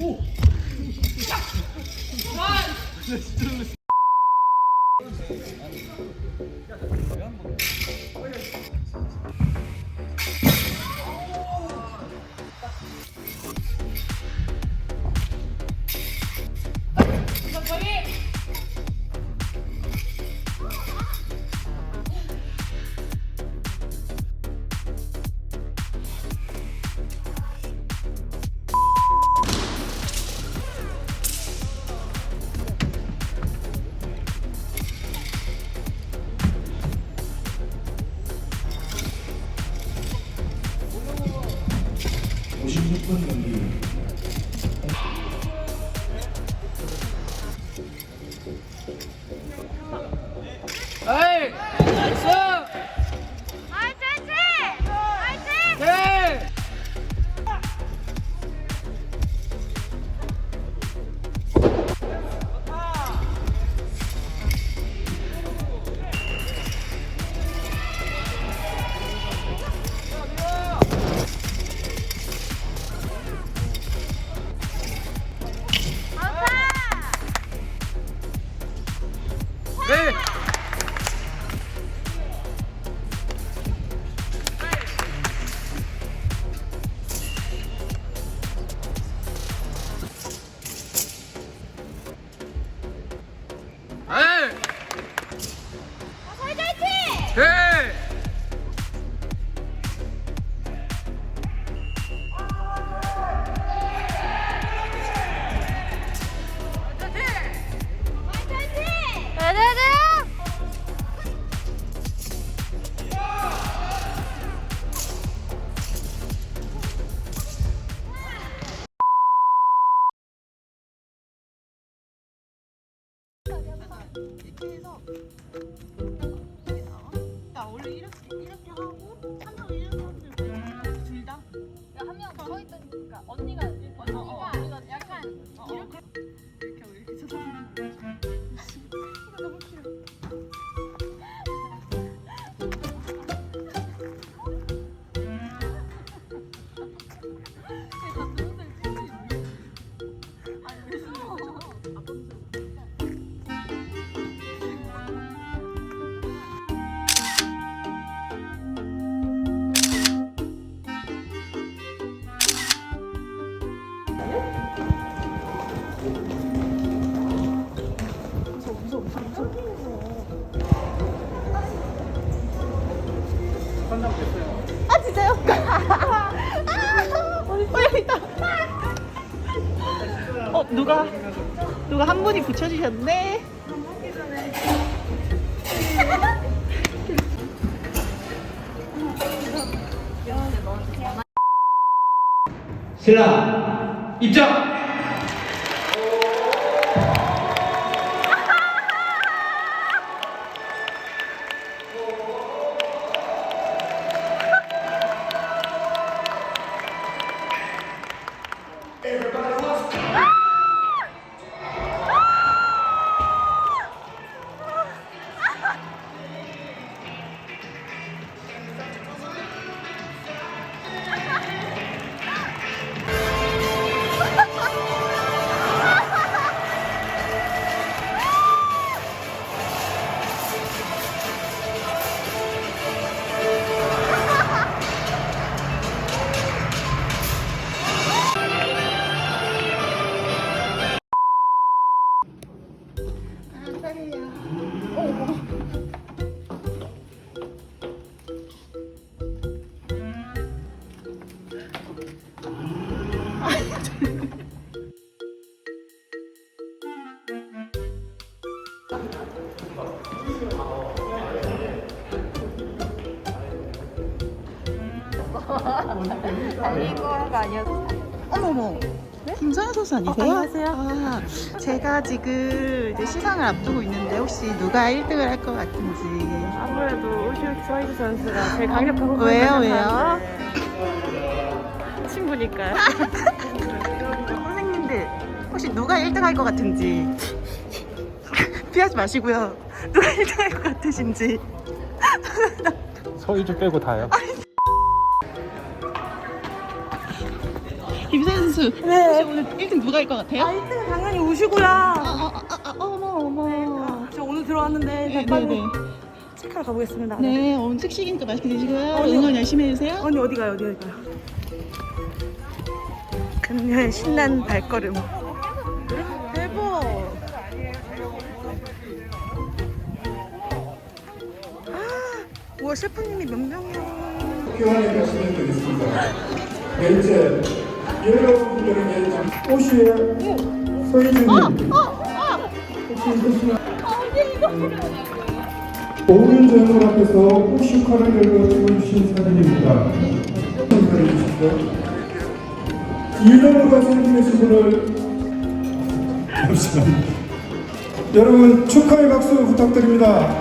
에 이! 야 있다. 어 누가 누가 한 분이 붙여주셨네. 신랑 입장! Everybody 어머머. 김서연 선수 아니세요? 안녕하세요. 아, 제가 지금 이제 시상을 앞두고 있는데 혹시 누가 1등을 할 것 같은지. 아무래도 오시오 스와이드 선수가 제일 강력하고 왜요, 왜요? 친구니까요. 선생님들 혹시 누가 1등 할 것 같은지. 피하지 마시고요. 누가 1등 할 것 같으신지. 서희주 빼고 다요. 김세현 선수. 네. 혹시 오늘 1등 누가 할것 같아요? 아, 1등은 당연히 우시고요. 아, 아, 아, 아, 어머, 어머. 저 오늘 들어왔는데 네, 네, 네. 체크하러 가보겠습니다. 네, 오늘 특식이니까 맛있게 드시고요. 어, 네. 응원 열심히 해주세요. 언니 어디 가요? 어디 가요? 그녀의 신난 발걸음. 대박. 아, 우와 셰프님이 몇 명이야? 교환해 가시면 되겠습니다. 여러분들에게 좀 오시에 있으시면 5년 전을 앞에서 오시카를 열고 찍어주신 사진입니다. 이름으로 생기신 분을 잠시만요. 여러분 축하의 박수 부탁드립니다.